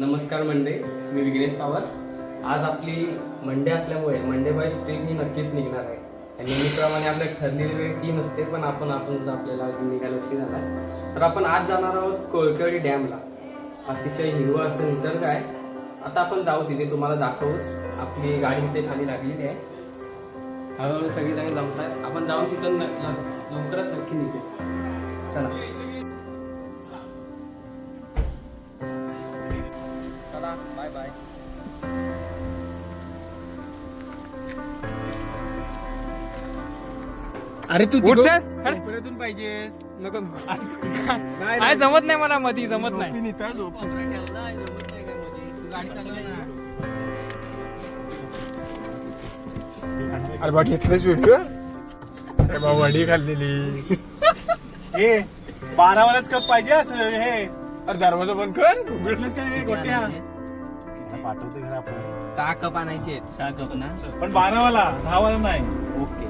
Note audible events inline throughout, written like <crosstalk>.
नमस्कार मंडे मी विघ्नेश सावंत. आज आपली मंडे असल्यामुळे मंडे बाय ट्रिप ही नक्कीच निघणार आहे. आणि नेहमीप्रमाणे आपल्या ठरलेली वेळ तीन असते पण आपण आपण आपल्याला निघायला उशीर झाला तर आपण आज जाणार आहोत कोळकळी डॅमला. अतिशय हिरवं असं निसर्ग आहे. आता आपण जाऊ तिथे तुम्हाला दाखवूच. आपली गाडी तिथे खाली लागलेली आहे. हळूहळू सगळेजण जमतात आपण जाऊन तिथं लवकरच नक्की निघू. चला. अरे तू उठ सर. परतून पाहिजेस. नको <laughs> काय जमत नाही मला मधी जमत नाही. अरे बा घेतलंच व्हिडिओ? अरे बा वडी खाल्लेली. <laughs> हे बारावालाच कप पाहिजे असं हे. अरे दरवाजा बंद कर. उघडलंच काय हे गोट्या? पाठवते घर आपण सहा कप आणायचे सहा कप ना? पण बारावाला दहावाला नाही. ओके.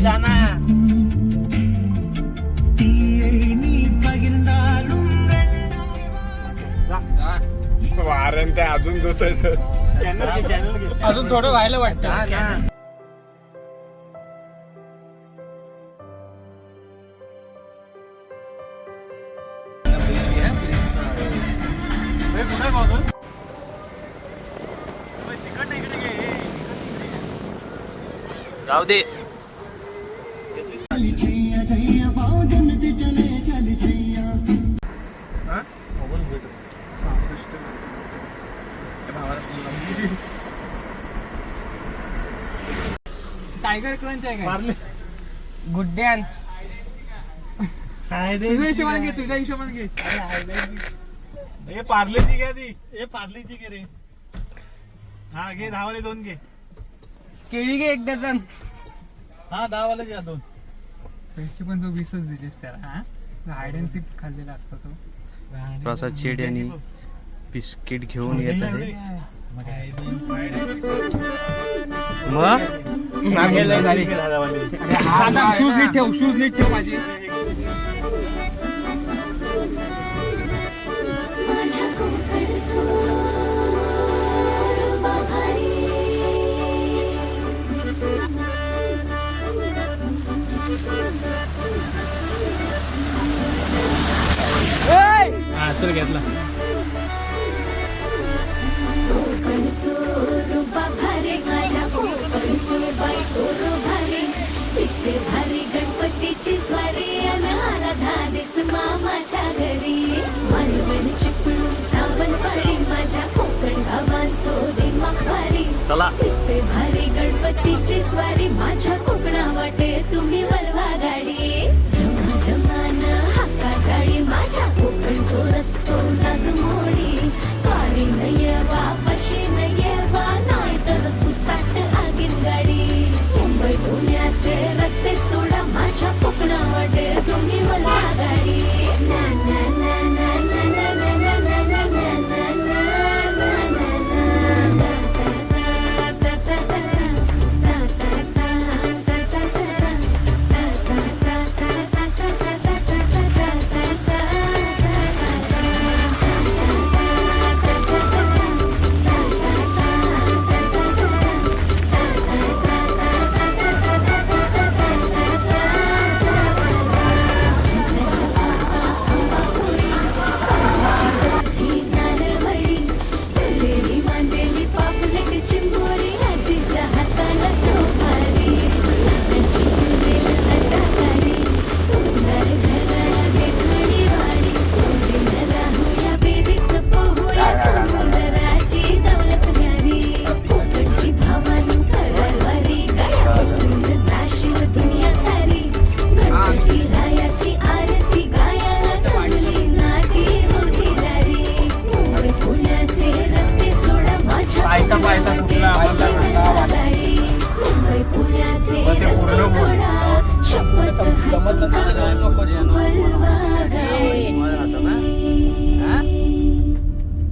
தம்பி தானே वारण ते अजून जो अजून थोडं व्हायला वाटतं. जाऊ दे. टायगर क्रंच आहे काय? मारले. गुड्ड्यान? तुझ्या हिशोबाने घे तुझ्या हिशोबाने घे. हे पार्लेची घ्या ती. हे पार्लेची घे रे. हा घे दहावाले दोन घे. केळी घे एक डझन. हा दहावाले घ्या दोन. पैसे पण तो वीसच दिलीस त्याला हा? हायड अँड सीक खाल्लेला असतो तो. प्रसाद शेड यांनी बिस्किट घेऊन येत आहे मग शूज नीट ठेव शूज नीट ठेव माझी दिसते भारी गणपतीची स्वारी अन आला धादिस मामाच्या घरी. मालवण चिपळूण सावंतवाडी माझ्या कोकण गावांचो दिमाग भारी चला. दिसते भारी गणपतीची स्वारी माझ्या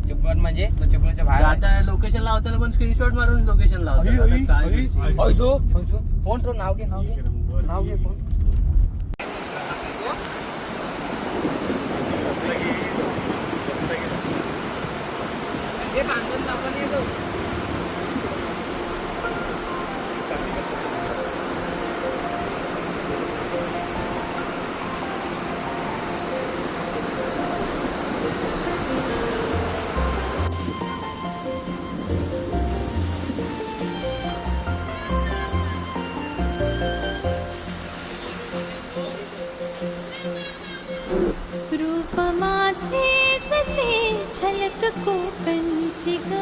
चिपळूण म्हणजे बाहेर आता लोकेशन लावताना पण स्क्रीनशॉट मारून लोकेशन लावतो फोन ठेवून नाव येतो माझे जसे झलक कोकणची ग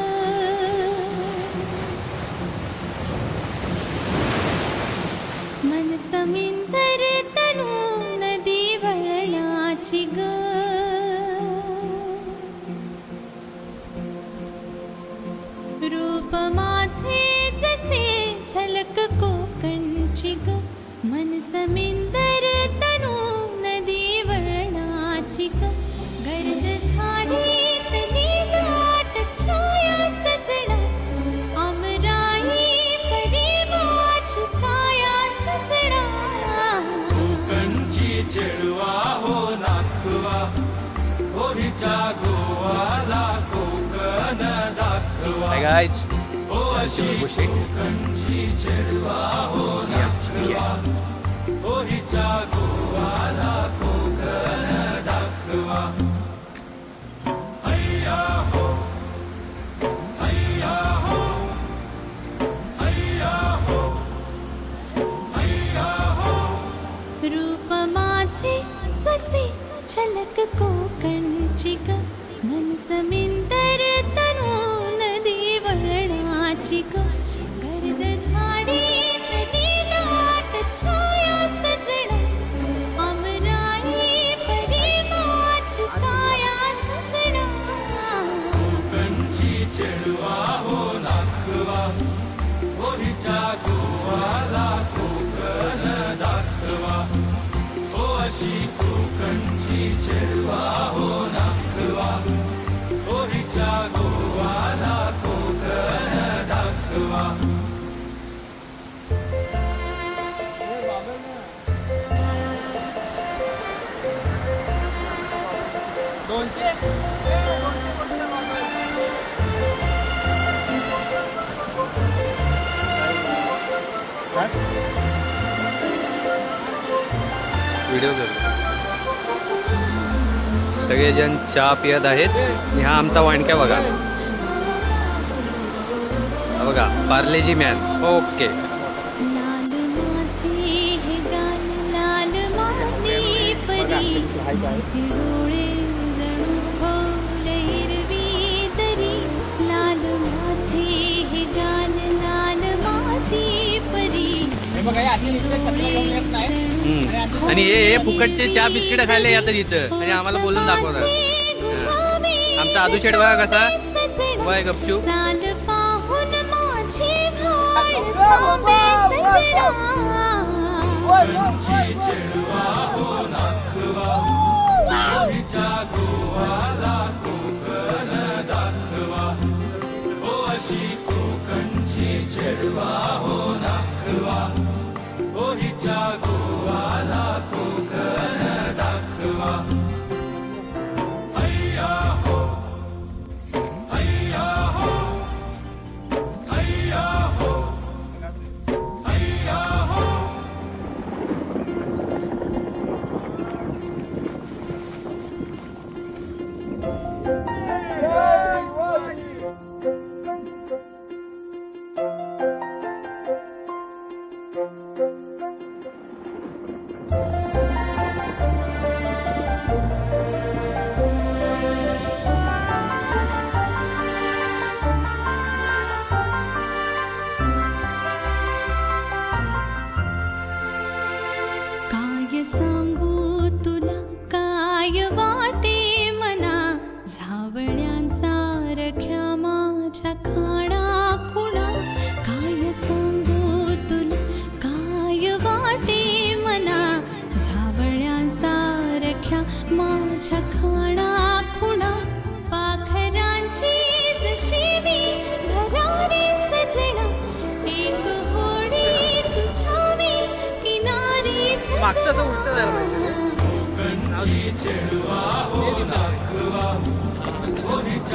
मन समिंदर तनु नदी वळणाची ग रूप माझे जसे झलक कोकणची ग मन समिंदर दाखवा हाय गाइस हो अशी कोकणची चेडवा हो नाखवा हो हिच्या गोवाला कोकण दाखवा. व्हिडिओ करतो सगळेजण चहा पियत आहेत. आणि हा आमचा वाणक्या बघा. बघा पार्लेजी मॅन ओके. लाल माझे आणि हे हे फुकटचे चहा बिस्किट खायला येतात इथं. आणि आम्हाला बोलून दाखवतात. आमचा आदू शेठ बघा कसा. वय गपचू चाल